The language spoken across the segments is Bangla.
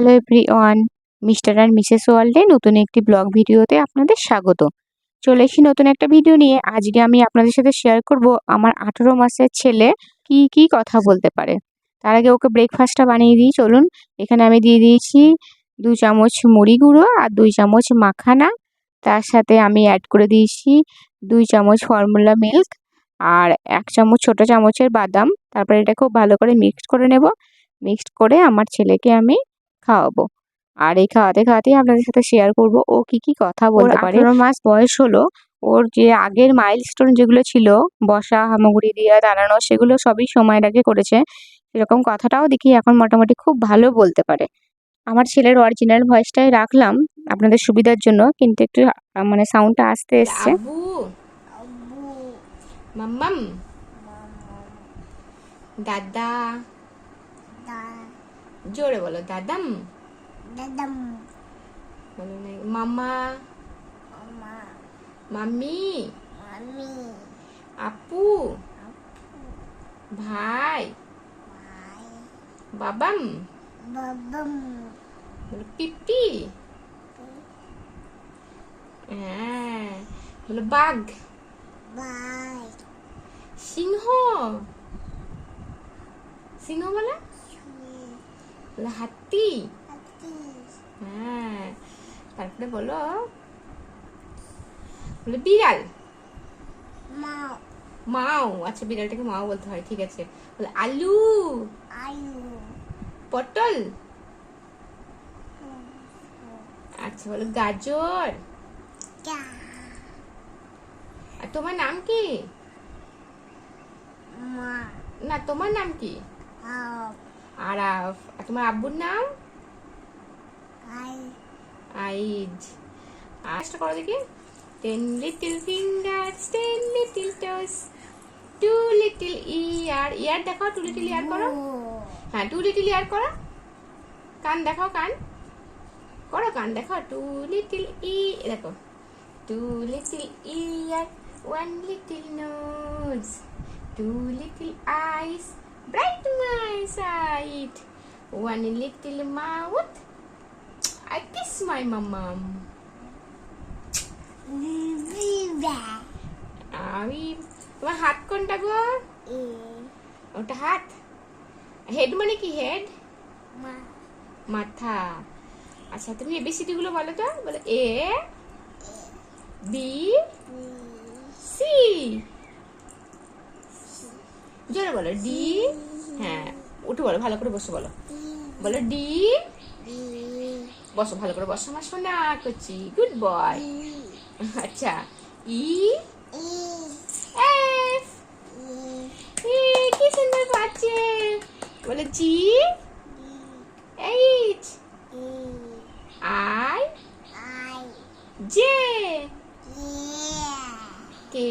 Hello everyone mister and missus ওয়ার্ল্ডে নতুন একটি ব্লগ ভিডিওতে আপনাদের স্বাগত। চলে এসেছি নতুন একটা ভিডিও নিয়ে। আজকে আমি আপনাদের সাথে শেয়ার করব আমার আঠেরো মাসের ছেলে কি কি কথা বলতে পারে। তার আগে ওকে ব্রেকফাস্টটা বানিয়ে দিই, চলুন। এখানে আমি দিয়ে দিয়েছি দু চামচ মুড়ি গুঁড়ো আর দুই চামচ মাখানা। তার সাথে আমি অ্যাড করে দিয়েছি দুই চামচ ফর্মুলা মিল্ক আর এক চামচ, ছোট চামচের বাদাম। তারপরে এটা খুব ভালো করে মিক্সড করে নেব। মিক্সড করে আমার ছেলেকে আমি খাওয়াবো। আর এই খাওয়াতে খাওয়াতেই আপনাদের সাথে শেয়ার করব ও কি কি কথা বলতে পারে। আঠেরো মাস বয়স হলো ওর যে আগের মাইলস্টোন যেগুলো ছিল বসা হামাগুড়ি দিয়া দাঁড়ানো সেগুলো সবই সময়ের আগে করেছে। এরকম কথাটাও দেখি এখন মোটামুটি খুব ভালো বলতে পারে। আমার ছেলের অরিজিনাল ভয়েসটাই রাখলাম আপনাদের সুবিধার জন্য কিন্তু একটু মানে সাউন্ডটা আসতে এসছে। দাদা জোরে বলো দাদাম? Dadam বলো না মামা? মাম্মি? Mami আপু? ভাই? বাবাম? Babam বলো পিপি? হ্যাঁ। বলো বাঘ। সিংহ? সিংহ বলে? বলো হাতি হ্যাঁ তারপরে বলো বলো বিড়াল মাও আচ্ছা বিড়ালটাকে মাও বলতে হয় ঠিক আছে বলে আলু Ayu. পটল আচ্ছা বলো গাজর আর তোমার নাম কি না তোমার নাম কি আরাফ আর তোমার আব্বুর নাম? আইজ। আরেকটা করো দেখি। Ten little fingers ten little toes two little ear ear দেখাও টু লিটল ইয়ার করো। হ্যাঁ টু লিটল ইয়ার করো। কান দেখাও, কান। করো, কান দেখাও। টু লিটল ই দেখো। Two little ear one little nose two little eyes bright my sight one little mouth I kiss my mom. আমি তোমার হাত কোনটা গো? ওটা হাত। হেড মানে কি হেড মাথা। আচ্ছা তুমি এবিসিডি গুলো বলো তো। বলো এ বি সি জোরে বলো, ডি হ্যাঁ উঠে বলো, ভালো করে বসে বলো। বলো, ডি, বসো, ভালো করে বসো, আমার সোনা করছি, গুড বয়। আচ্ছা ই কি সুন্দর পাচ্ছে। বলে, G, H, I, J, K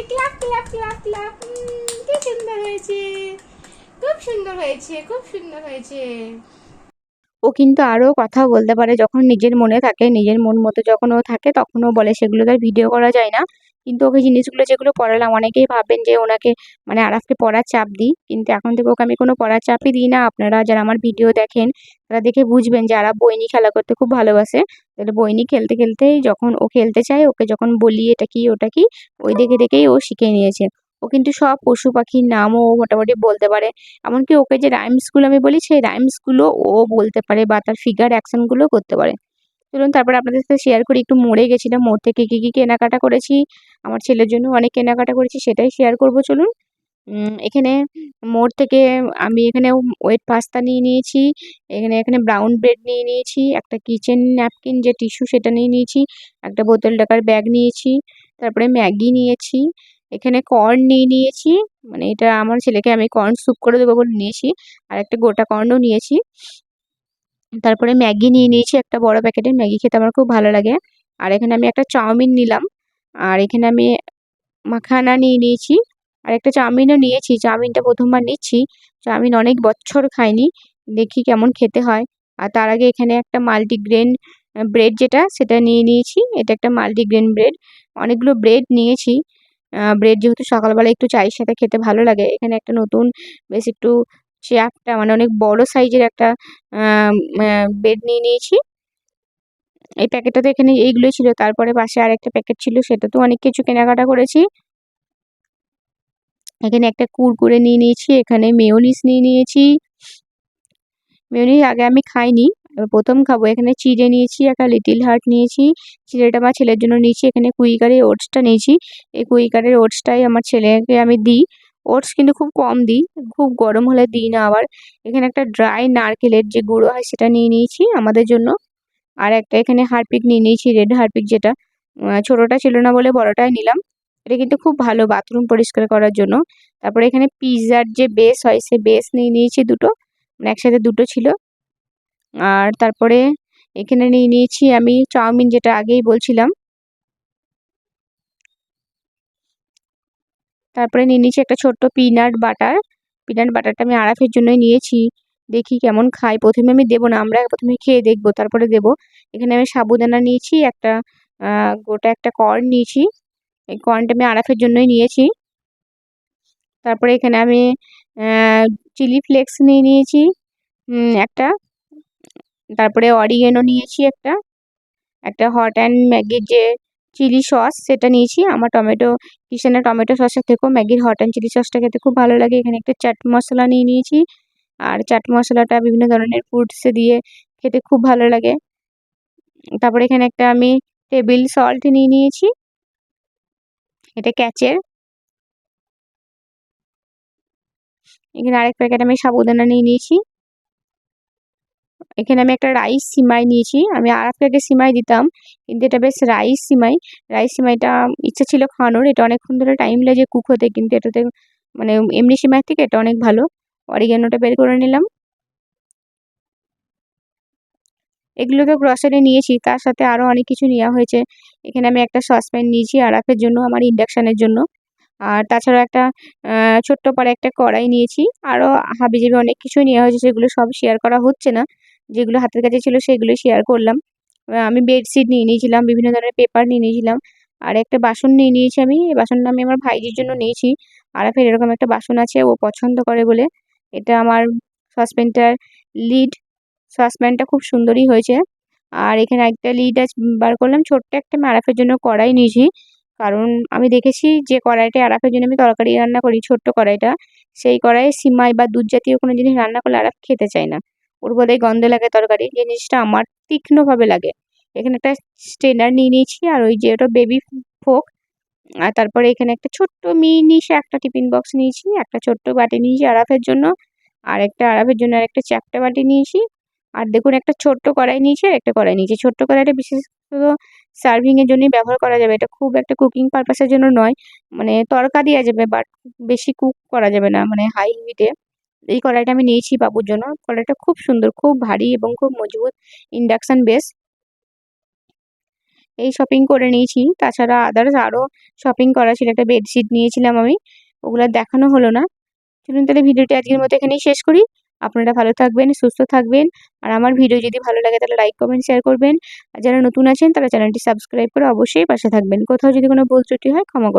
হয়েছে, ক্লাপ ক্লাপ ক্লাপ ক্লাপ। কি সুন্দর হয়েছে। খুব সুন্দর হয়েছে, খুব সুন্দর হয়েছে। ও কিন্তু আরও কথা বলতে পারে যখন নিজের মনে থাকে, নিজের মন মতো যখন ও থাকে, তখন ও বলে, সেগুলো তার ভিডিও করা যায় না। কিন্তু ওকে জিনিসগুলো যেগুলো পড়ালাম, অনেকেই ভাববেন যে ওনাকে মানে আরাফকে পড়ার চাপ দিই, কিন্তু এখন থেকে ওকে আমি কোনো পড়ার চাপই দিই না। আপনারা যারা আমার ভিডিও দেখেন, তারা দেখে বুঝবেন যে আরাফ বই নিয়ে খেলা করতে খুব ভালোবাসে। তাহলে বই নিয়ে খেলতে খেলতেই যখন ও খেলতে চায়, ওকে যখন বলি এটা কি, ওটা কি, ওই দেখে দেখেই ও শিখে নিয়েছে। ও কিন্তু সব পশু পাখির নামও মোটামুটি বলতে পারে। এমনকি ওকে যে রাইমসগুলো আমি বলি, সেই রাইমসগুলো ও বলতে পারে বা তার ফিগার অ্যাকশনগুলো করতে পারে। চলুন তারপরে আপনাদের সাথে শেয়ার করি। একটু মোড়ে গেছিলাম মোড় থেকে কী কী কেনাকাটা করেছি? আমার ছেলের জন্য অনেক কেনাকাটা করেছি, সেটাই শেয়ার করব, চলুন। এখানে মোড় থেকে আমি এখানে ওয়েট পাস্তা নিয়ে নিয়েছি, এখানে এখানে ব্রাউন ব্রেড নিয়ে নিয়েছি, একটা কিচেন ন্যাপকিন যে টিস্যু সেটা নিয়ে নিয়েছি, একটা বোতল টাকার ব্যাগ নিয়েছি, তারপরে ম্যাগি নিয়েছি, এখানে কর্ন নিয়ে নিয়েছি মানে এটা আমার ছেলেকে আমি কর্ন স্যুপ করে দেবো বলে নিয়েছি, আর একটা গোটা কর্নও নিয়েছি। তারপরে ম্যাগি নিয়ে নিয়েছি একটা বড় প্যাকেটের ম্যাগি খেতে আমার খুব ভালো লাগে। আর এখানে আমি একটা চাউমিন নিলাম। আর এখানে আমি মাখানা নিয়ে নিয়েছি। আর একটা চাউমিনও নিয়েছি। চাউমিনটা প্রথমবার নিচ্ছি। চাউমিন অনেক বছর খাইনি। দেখি কেমন খেতে হয়। আর তার আগে এখানে একটা মাল্টিগ্রেন ব্রেড যেটা সেটা নিয়ে নিয়েছি। এটা একটা মাল্টিগ্রেন ব্রেড। অনেকগুলো ব্রেড নিয়েছি। ব্রেড যেহেতু সকালবেলা একটু চায়ের সাথে খেতে ভালো লাগে। এখানে একটা নতুন বেশ একটু চ্যাপটা মানে অনেক বড় সাইজের একটা বেড নিয়ে নিয়েছি। এই প্যাকেটটাতে এখানে এইগুলোই ছিল। তারপরে পাশে আর একটা প্যাকেট ছিল সেটাতেও অনেক কিছু কেনাকাটা করেছি। এখানে একটা কুরকুরে নিয়ে নিয়েছি, এখানে মেয়োনিজ নিয়ে নিয়েছি। মেয়োনিজ আগে আমি খাইনি, প্রথম খাব। এখানে চিড়ে নিয়েছি, একটা লিটিল হার্ট নিয়েছি। চিড়েটা আমার ছেলের জন্য নিয়েছি। এখানে কুইকারের ওটসটা নিয়েছি। এই কুইকারের ওটসটাই আমার ছেলেকে আমি দিই। ওটস কিন্তু খুব কম দিই, খুব গরম হলে দিই না আবার। এখানে একটা ড্রাই নারকেলের যে গুঁড়ো হয় সেটা নিয়ে নিয়েছি আমাদের জন্য। আর একটা এখানে হারপিক নিয়ে নিয়েছি রেড হারপিক যেটা। ছোটোটা ছিল না বলে বড়টাই নিলাম। এটা কিন্তু খুব ভালো বাথরুম পরিষ্কার করার জন্য। তারপরে এখানে পিৎজার যে বেস হয় সে বেস নিয়ে নিয়েছি দুটো। মানে একসাথে দুটো ছিল। আর তারপরে এখানে নিয়ে নিয়েছি আমি চাউমিন যেটা আগেই বলছিলাম। তারপরে নিয়ে নিয়েছি একটা ছোট্ট পিনাট বাটার পিনাট বাটারটা আমি আরাফের জন্যই নিয়েছি। দেখি কেমন খাই। প্রথমে আমি দেবো না, আমরা প্রথমে খেয়ে দেখব, তারপরে দেবো। এখানে আমি সাবুদানা নিয়েছি, একটা গোটা একটা কর্ন নিয়েছি। এই কর্নটা আমি আরাফের জন্যই নিয়েছি। তারপরে এখানে আমি চিলি ফ্লেক্স নিয়ে নিয়েছি একটা। তারপরে অরিগেনো নিয়েছি একটা। একটা হট অ্যান্ড ম্যাগির যে চিলি সস, সেটা নিয়েছি। আমার টমেটো কিচেনের টমেটো সসের থেকেও ম্যাগির হট অ্যান্ড চিলি সসটা খেতে খুব ভালো লাগে। এখানে একটা চাট মশলা নিয়ে নিয়েছি। আর চাট মশলাটা বিভিন্ন ধরনের ফ্রুটসে দিয়ে খেতে খুব ভালো লাগে। তারপরে এখানে একটা আমি টেবিল সল্ট নিয়ে নিয়েছি। এটা ক্যাচের এখানে আরেক প্যাকেট আমি সাবুদানা নিয়ে নিয়েছি। এখানে আমি একটা রাইস সিমাই নিয়েছি। আমি আর আগে সিমাই দিতাম, কিন্তু এটা বেশ রাইস সিমাই। রাইস সিমাইটা ইচ্ছা ছিল খাওয়ানোর, এটা অনেকক্ষণ ধরে টাইম লাগে কুক হতে, কিন্তু এটাতে মানে এমনি সিমাই থেকে এটা অনেক ভালো। অরিগ্যানোটা বের করে নিলাম। এগুলো তো গ্রসারি নিয়েছি, তার সাথে আরও অনেক কিছু নেওয়া হয়েছে। এখানে আমি একটা সসপ্যান নিয়েছি আরাফের জন্য আমার ইন্ডাকশানের জন্য। আর তাছাড়া একটা ছোট্ট পারে একটা কড়াই নিয়েছি। আরও হাবিজাবি অনেক কিছুই নেওয়া হয়েছে, সেগুলো সব শেয়ার করা হচ্ছে না। যেগুলো হাতের কাছে ছিল সেগুলো শেয়ার করলাম। আমি বেডশিট নিয়ে নিয়েছিলাম, বিভিন্ন ধরনের পেপার নিয়ে নিয়েছিলাম। আর একটা বাসন নিয়ে নিয়েছি আমি। এই বাসনটা আমি আমার ভাইজির জন্য নিয়েছি। আর ফের এরকম একটা বাসন আছে, ও পছন্দ করে বলে। এটা আমার সসপ্যানটার লিড সসপ্যানটা খুব সুন্দরই হয়েছে। আর এখানে একটা লিড বার করলাম। ছোট্ট একটা আমি আরাফের জন্য কড়াই নিয়েছি। কারণ আমি দেখেছি যে কড়াইটা আরাফের জন্য আমি তরকারি রান্না করি ছোট্ট কড়াইটা। সেই কড়াইয়ে সিমাই বা দুধ জাতীয় কোনো জিনিস রান্না করলে আরাফ খেতে চায় না। ওর বোধহয় গন্ধ লাগে, তরকারি। জিনিসটা আমার তীক্ষ্ণভাবে লাগে। এখানে একটা স্টেনার নিয়ে নিয়েছি, আর ওই যে ওটা বেবি ফোক আর তারপরে এখানে একটা ছোট্ট মিনি একটা টিফিন বক্স নিয়েছি, একটা ছোট্ট বাটি নিয়েছি আরাফের জন্য, আর একটা আরাফের জন্য আর একটা চ্যাপটা বাটি নিয়েছি। আর দেখুন, একটা ছোট্ট কড়াই নিয়েছি আর একটা কড়াই নিয়েছি। ছোট্ট কড়াইটা বিশেষত সার্ভিংয়ের জন্যই ব্যবহার করা যাবে। এটা খুব একটা কুকিং পারপাসের জন্য নয়। মানে তরকা দেওয়া যাবে বাট বেশি কুক করা যাবে না। মানে হাই হিটে এই কড়াইটা আমি নিয়েছি বাবুর জন্য। কড়াইটা খুব সুন্দর, খুব ভারী এবং খুব মজবুত ইন্ডাকশান বেস এই শপিং করে নিয়েছি। তাছাড়া আদার্স আরও শপিং করা ছিল। একটা বেডশিট নিয়েছিলাম আমি। ওগুলো দেখানো হলো না। চলুন তাহলে ভিডিওটি আজকের মতো এখানেই শেষ করি। আপনারা ভালো থাকবেন, সুস্থ থাকবেন। আর আমার ভিডিও যদি ভালো লাগে তাহলে লাইক কমেন্ট শেয়ার করবেন। আর যারা নতুন আছেন তারা চ্যানেলটি সাবস্ক্রাইব করে অবশ্যই পাশে থাকবেন। কোথাও যদি কোনো ভুল ত্রুটি হয় ক্ষমা করবেন।